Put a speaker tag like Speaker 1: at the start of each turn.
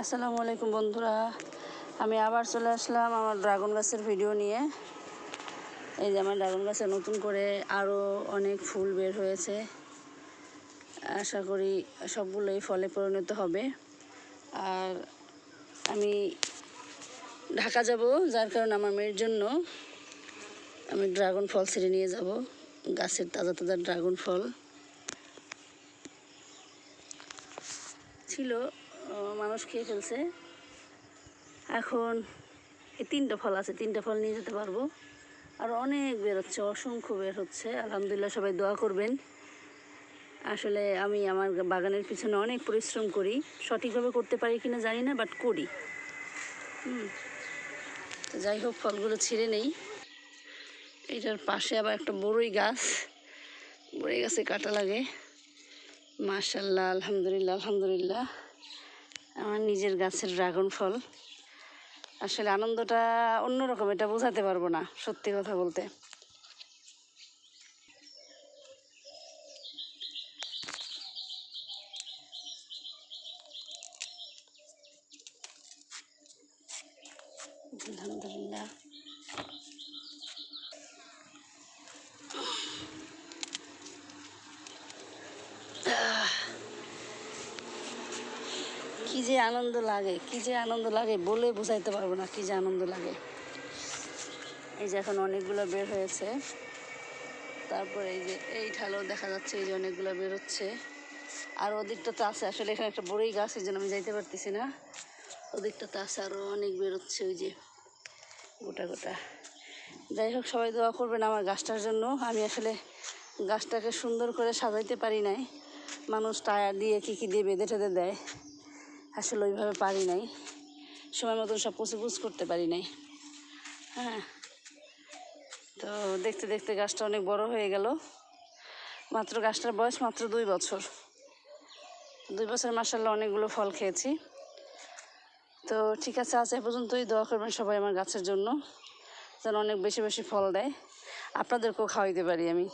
Speaker 1: আসসালামু আলাইকুম বন্ধুরা। আমি আবার চলে আসলাম আমার ড্রাগন গাছের ভিডিও নিয়ে। এই যে আমার ড্রাগন গাছে নতুন করে আরও অনেক ফুল বের হয়েছে। আশা করি সবগুলোই ফলে পরিণত হবে। আর আমি ঢাকা যাব, যার কারণে আমার মেয়ের জন্য আমি ড্রাগন ফল ছিঁড়ে নিয়ে যাব। গাছের তাজা তাজা ড্রাগন ফল। ছিল মানুষ খেয়ে ফেলছে। এখন এই তিনটা ফল আছে, তিনটা ফল নিয়ে যেতে পারব। আর অনেক বের হচ্ছে, অসংখ্য বের হচ্ছে। আলহামদুলিল্লাহ সবাই দোয়া করবেন। আসলে আমি আমার বাগানের পিছনে অনেক পরিশ্রম করি। সঠিকভাবে করতে পারি কি না জানি না বাট করি। যাই হোক, ফলগুলো ছিঁড়ে নেই। এটার পাশে আবার একটা বড়ই গাছ। বড়ই গাছে কাটা লাগে। মাশাল্লাহ আলহামদুলিল্লাহ আলহামদুলিল্লাহ। আমার নিজের গাছের ড্রাগন ফল। আসলে আনন্দটা অন্যরকম, এটা বোঝাতে পারব না, সত্যি কথা বলতে। আলহামদুলিল্লাহ কি যে আনন্দ লাগে, কি যে আনন্দ লাগে, বলে বোঝাইতে পারব না কি যে আনন্দ লাগে। এই যে এখন অনেকগুলো বের হয়েছে। তারপরে এই যে এই ঢালেও দেখা যাচ্ছে, এই যে অনেকগুলো বেরোচ্ছে আর ওদিকটা তো আছে, আসলে এখানে একটা বড়ই গাছ, এই জন্য আমি যাইতে পারতেছি না। ওদিকটা তো আছে আরও অনেক বেরোচ্ছে ওই যে গোটা গোটা। যাই হোক, সবাই দোয়া করবেন আমার গাছটার জন্য। আমি আসলে গাছটাকে সুন্দর করে সাজাইতে পারি নাই। মানুষ টায়ার দিয়ে কী কী দিয়ে বেঁধে টেঁধে দেয়। আসলে ওইভাবে পারি নাই। সময় মতন সব পুষে করতে পারি নাই। হ্যাঁ। তো দেখতে দেখতে গাছটা অনেক বড় হয়ে গেল। মাত্র গাছটার বয়স মাত্র দুই বছর। দুই বছর মাসাল্লাহ অনেকগুলো ফল খেয়েছি। তো ঠিক আছে, আজ এ পর্যন্তই দোয়া করবেন সবাই আমার গাছের জন্য, যেন অনেক বেশি বেশি ফল দেয়। আপনাদেরকেও খাওয়াইতে পারি আমি।